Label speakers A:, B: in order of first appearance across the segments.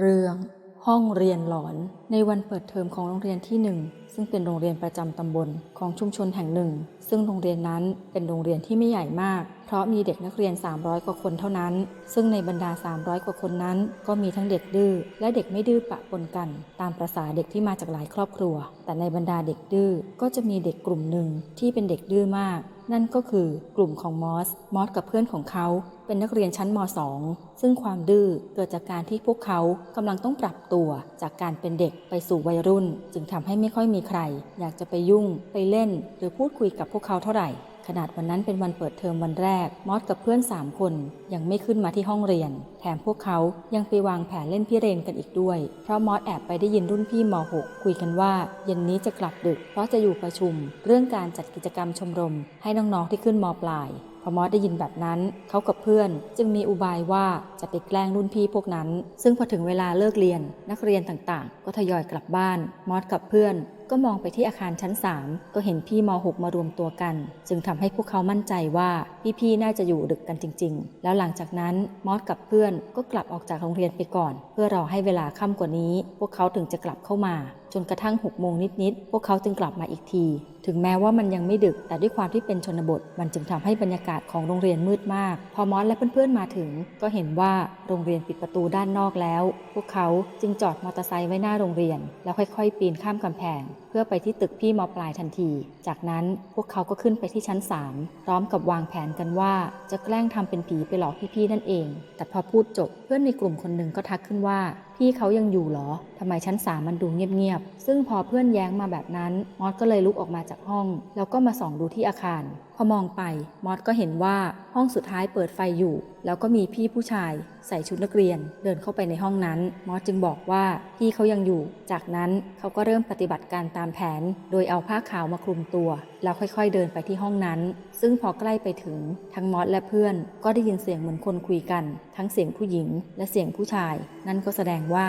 A: เรื่องห้องเรียนหลอนในวันเปิดเทอมของโรงเรียนที่หนึ่งซึ่งเป็นโรงเรียนประจำตำบลของชุมชนแห่งหนึ่ง ซึ่งโรงเรียนนั้นเป็นโรงเรียนที่ไม่ใหญ่มาก ราะมีเด็กนักเรียน 300 กว่าคนเท่านั้น ซึ่งในบรรดา 300 กว่าคนนั้น ก็มีทั้งเด็กดื้อและเด็กไม่ดื้อปะปนกัน ตามประษาเด็กที่มาจากหลายครอบครัว แต่ในบรรดาเด็กดื้อก็จะมีเด็กกลุ่มหนึ่งที่เป็นเด็กดื้อมาก นั่นก็คือกลุ่มของมอส มอสกับเพื่อนของเขาเป็นนักเรียนชั้นม .2 ซึ่งความดื้อเกิดจากการที่พวกเขากำลังต้องปรับตัวจากการเป็นเด็กไปสู่วัยรุ่น จึงทำให้ไม่ค่อยมีใคร อยากจะไปยุ่งไปเล่น หรือพูดคุยกับพวกเขาเท่าไหร่ ขนาดวันนั้นเป็นวันเปิดเทอมวันแรก มอสกับเพื่อน 3 คนยังไม่ขึ้นมาที่ห้องเรียน แถมพวกเขายังไปวางแผนเล่นพี่เรนกันอีกด้วย เพราะมอสแอบไปได้ยินรุ่นพี่ม .6 คุยกันว่าเย็นนี้จะกลับดึก เพราะจะอยู่ประชุม เรื่องการจัดกิจกรรมชมรม ให้น้องๆที่ขึ้นมปลายพอมอสได้ยินแบบนั้น เขากับเพื่อน จึงมีอุบายว่าจะไปแกล้งรุ่นพี่พวกนั้น ซึ่งพอถึงเวลาเลิกเรียน นักเรียนต่างๆ ก็ทยอยกลับบ้าน มอสกับเพื่อน ก็มองไปที่อาคารชั้น 3 ก็เห็นพี่ม .6 มารวมตัวกัน จึงทำให้พวกเขามั่นใจว่าพี่ๆน่าจะอยู่ดึกกันจริง ๆ แล้วหลังจากนั้นมอสกับเพื่อนก็กลับออกจากโรงเรียนไปก่อน เพื่อรอให้เวลาค่ำกว่านี้ พวกเขาถึงจะกลับเข้ามา จนกระทั่ง6โมงนิดๆพวกเขาจึงกลับมาอีกที ถึงแม้ว่ามันยังไม่ดึกแต่ด้วยความที่เป็นชนบท มันจึงทำให้บรรยากาศของโรงเรียนมืดมาก พอมอสและเพื่อนๆมาถึง ก็เห็นว่าโรงเรียนปิดประตูด้านนอกแล้ว พวกเขาจึงจอดมอเตอร์ไซค์ไว้หน้าโรงเรียน แล้วค่อยๆ ปีนข้ามกำแพงเพื่อไปที่ตึกพี่มปลายทันที จากนั้นพวกเขาก็ขึ้นไปที่ชั้น 3 พร้อมกับวางแผนกันว่าจะแกล้งทำเป็นผีไปหลอกพี่ๆนั่นเอง แต่พอพูดจบเพื่อนในกลุ่มคนหนึ่งก็ทักขึ้นว่าพี่เขายังอยู่เหรอทำไมชั้นสามมันดูเงียบๆ ซึ่งพอเพื่อนแย้งมาแบบนั้นมอสก็เลยลุกออกมาจากห้อง แล้วก็มาส่องดูที่อาคาร พอมองไปมอสก็เห็นว่าห้องสุดท้ายเปิดไฟอยู่ แล้วก็มีพี่ผู้ชาย ใส่ชุดนักเรียน เดินเข้าไปในห้องนั้น มอสจึงบอกว่าพี่เขายังอยู่ จากนั้นเขาก็เริ่มปฏิบัติการตามแผน โดยเอาผ้าขาวมาคลุมตัว แล้วค่อยๆเดินไปที่ห้องนั้น ซึ่งพอใกล้ไปถึงทั้งมอสและเพื่อน ก็ได้ยินเสียงเหมือนคนคุยกัน ทั้งเสียงผู้หญิง และเสียงผู้ชาย นั่นก็แสดงว่า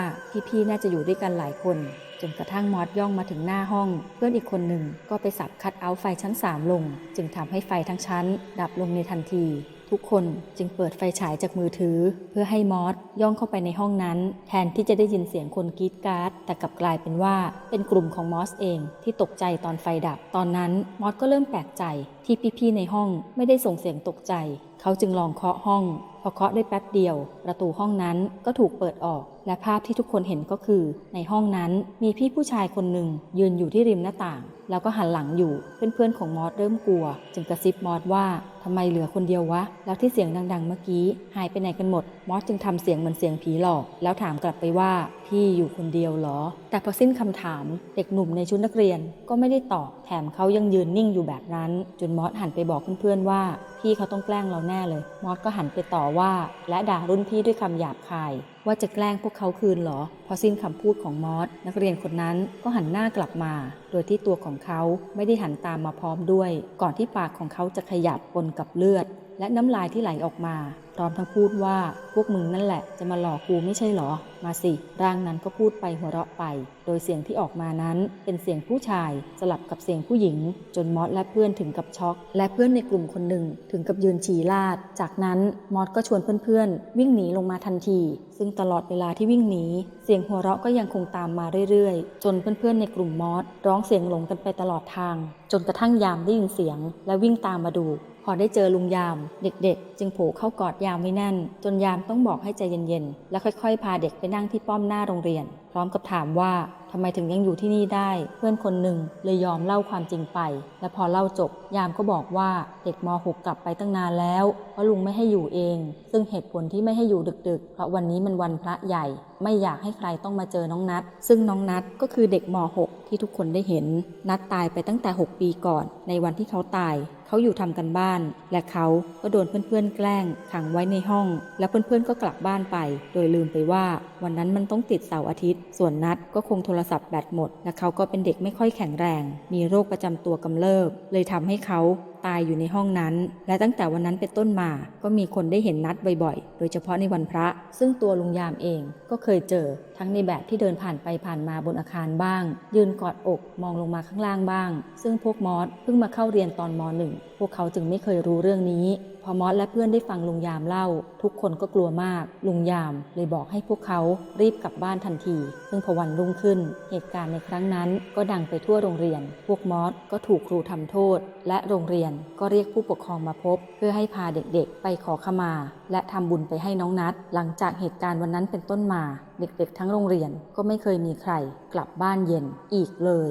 A: พี่ๆ น่าจะอยู่ด้วยกันหลายคน จนกระทั่งมอสย่องมาถึงหน้าห้อง เพื่อนอีกคนหนึ่งก็ไปสับคัดเอาไฟชั้น3ลง จึงทำให้ไฟทั้งชั้น ดับลงในทันที ทุกคนจึงเปิดไฟฉายจากมือถือ เพื่อให้มอสย่องเข้าไปในห้องนั้น แทนที่จะได้ยินเสียงคนกรีดการ์ดแต่กลับกลายเป็นว่า เป็นกลุ่มของมอสเองที่ตกใจตอนไฟดับ ตอนนั้นมอสก็เริ่มแปลกใจที่พี่ๆ ในห้องไม่ได้ส่งเสียงตกใจ เขาจึงลองเคาะห้อง พอเคาะได้แป๊บเดียว ประตูห้องนั้นก็ถูกเปิดออก และภาพที่ทุกคนเห็นก็คือ ในห้องนั้นมีพี่ผู้ชายคนหนึ่งยืนอยู่ที่ริมหน้าต่าง แล้วก็หันหลังอยู่เพื่อนๆของมอสเริ่มกลัว จึงกระซิบมอสว่าทำไมเหลือคนเดียววะ แล้วที่เสียงดังๆเมื่อกี้หายไปไหนกันหมด มอสจึงทำเสียงเหมือนเสียงผีหลอก แล้วถามกลับไปว่าพี่อยู่คนเดียวเหรอ แต่พอสิ้นคำถามเด็กหนุ่มในชุดนักเรียนก็ไม่ได้ตอบแถมเขายังยืนนิ่งอยู่แบบนั้น จนมอสหันไปบอกเพื่อนๆว่าพี่เขาต้องแกล้งเราแน่เลย มอสก็หันไปต่อว่า และด่ารุ่นพี่ด้วยคำหยาบคาย ว่าจะแกล้งพวกเขาคืนหรอ พอสิ้นคำพูดของมอสนักเรียนคนนั้นก็หันหน้ากลับมา โดยที่ตัวของเขาไม่ได้หันตามมาพร้อมด้วย ก่อนที่ปากของเขาจะขยับปนกับเลือด และน้ำลายที่ไหลออกมา พร้อมทั้งพูดว่าพวกมึงนั่นแหละจะมาหลอกกูไม่ใช่หรอ มาสิ ร่างนั้นก็พูดไปหัวเราะไป โดยเสียงที่ออกมานั้นเป็นเสียงผู้ชายสลับกับเสียงผู้หญิง จนมอสและเพื่อนถึงกับช็อก และเพื่อนในกลุ่มคนหนึ่งถึงกับยืนฉี่ลาด จากนั้นมอสก็ชวนเพื่อนๆ วิ่งหนีลงมาทันที ซึ่งตลอดเวลาที่วิ่งหนีเสียงหัวเราะก็ยังคงตามมาเรื่อยๆ จนเพื่อนๆในกลุ่มมอสร้องเสียงหลงกันไปตลอดทาง จนกระทั่งยามได้ยินเสียง และวิ่งตามมาดู พอได้เจอลุงยาม เด็กๆ จึงโผล่เข้ากอดยามไว้แน่น จนยามต้องบอกให้ใจเย็นๆ แล้วค่อยๆ พาเด็กไปนั่งที่ป้อมหน้าโรงเรียน พร้อมกับถามว่าทำไมถึงยังอยู่ที่นี่ได้ เพื่อนคนหนึ่งเลยยอมเล่าความจริงไป และพอเล่าจบ ยามก็บอกว่าเด็กม .6 กลับไปตั้งนานแล้วเพราะลุงไม่ให้อยู่เอง ซึ่งเหตุผลที่ไม่ให้อยู่ดึกๆ เพราะวันนี้มันวันพระใหญ่ ไม่อยากให้ใครต้องมาเจอน้องนัด ซึ่งน้องนัดก็คือเด็กม .6 ที่ทุกคนได้เห็น นัดตายไปตั้งแต่ 6 ปีก่อน ในวันที่เขาตาย เขาอยู่ทำกันบ้าน และเขาก็โดนเพื่อนๆแกล้งขังไว้ในห้อง และเพื่อนๆก็กลับบ้านไป โดยลืมไปว่า วันนั้นมันต้องติดเสาร์อาทิตย์ ส่วนนัดก็คงโทรศัพท์แบตหมด และเขาก็เป็นเด็กไม่ค่อยแข็งแรง มีโรคประจำตัวกำเริบเลยทำให้เขา ตายอยู่ในห้องนั้น และตั้งแต่วันนั้นเป็นต้นมา ก็มีคนได้เห็นนัดบ่อยๆ โดยเฉพาะในวันพระ ซึ่งตัวลุงยามเองก็เคยเจอ ทั้งในแบบที่เดินผ่านไปผ่านมาบนอาคารบ้าง ยืนกอดอกมองลงมาข้างล่างบ้าง ซึ่งพวกมอสเพิ่งมาเข้าเรียนตอนมหนึ่งพวกเขาจึงไม่เคยรู้เรื่องนี้ พอมอสและเพื่อนได้ฟังลุงยามเล่า ทุกคนก็กลัวมาก ลุงยามเลยบอกให้พวกเขารีบกลับบ้านทันที ซึ่งพอวันรุ่งขึ้น เหตุการณ์ในครั้งนั้นก็ดังไปทั่วโรงเรียน พวกมอสก็ถูกครูทำโทษ และโรงเรียนก็เรียกผู้ปกครองมาพบ เพื่อให้พาเด็กๆ ไปขอขมา และทำบุญไปให้น้องนัด หลังจากเหตุการณ์วันนั้นเป็นต้นมา เด็กๆ ทั้งโรงเรียนก็ไม่เคยมีใครกลับบ้านเย็นอีกเลย